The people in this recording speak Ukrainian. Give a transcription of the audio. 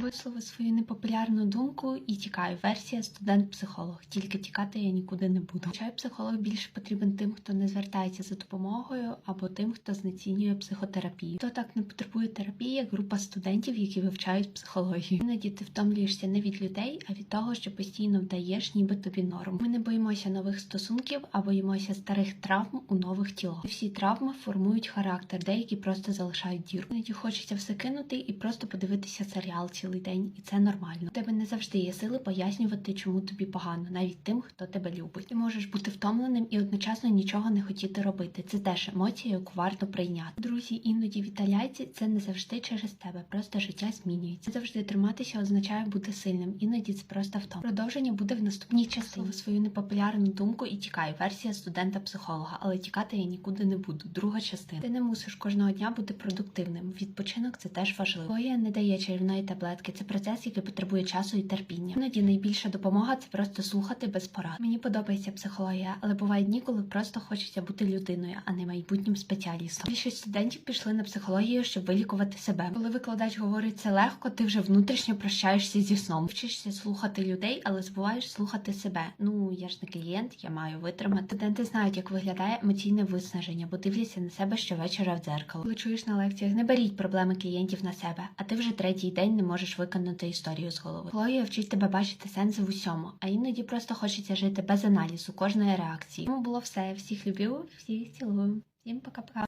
Вислови свою непопулярну думку і тікаю. Версія студент-психолог. Тільки тікати я нікуди не буду. Чай психолог більше потрібен тим, хто не звертається за допомогою, або тим, хто знецінює психотерапію. Хто так не потребує терапії, як група студентів, які вивчають психологію. Іноді ти втомлюєшся не від людей, а від того, що постійно вдаєш, ніби тобі норм. Ми не боїмося нових стосунків, а боїмося старих травм у нових тілах. Всі травми формують характер, деякі просто залишають дірку. Іноді хочеться все кинути і просто подивитися серіал цілий день, і це нормально. У тебе не завжди є сили пояснювати, чому тобі погано, навіть тим, хто тебе любить. Ти можеш бути втомленим і одночасно нічого не хотіти робити. Це теж емоція, яку варто прийняти. Друзі, іноді віталяйці це не завжди через тебе, просто життя змінюється. Завжди триматися означає бути сильним. Іноді це просто втом. Продовження буде в наступній частині. Свою непопулярну думку і тікаю. Версія студента-психолога, але тікати я нікуди не буду. Друга частина. Ти не мусиш кожного дня бути продуктивним. Відпочинок це теж важливо. Твоє не дає чарівної таблетки. Це процес, який потребує часу і терпіння. Іноді найбільша допомога це просто слухати без порад. Мені подобається психологія, але бувають дні, коли просто хочеться бути людиною, а не майбутнім спеціалістом. Більшість студентів пішли на психологію, щоб вилікувати себе. Коли викладач говорить це легко, ти вже внутрішньо прощаєшся зі сном. Вчишся слухати людей, але забуваєш слухати себе. Ну я ж не клієнт, я маю витримати. Студенти знають, як виглядає емоційне виснаження, бо дивляться на себе щовечора в дзеркало. Коли чуєш на лекціях, не беріть проблеми клієнтів на себе, а ти вже третій день не можеш виконати історію з голови. Психологія вчить тебе бачити сенси в усьому, а іноді просто хочеться жити без аналізу кожної реакції. Тому було все. Всіх любив, всіх цілую. Всім пока-пока.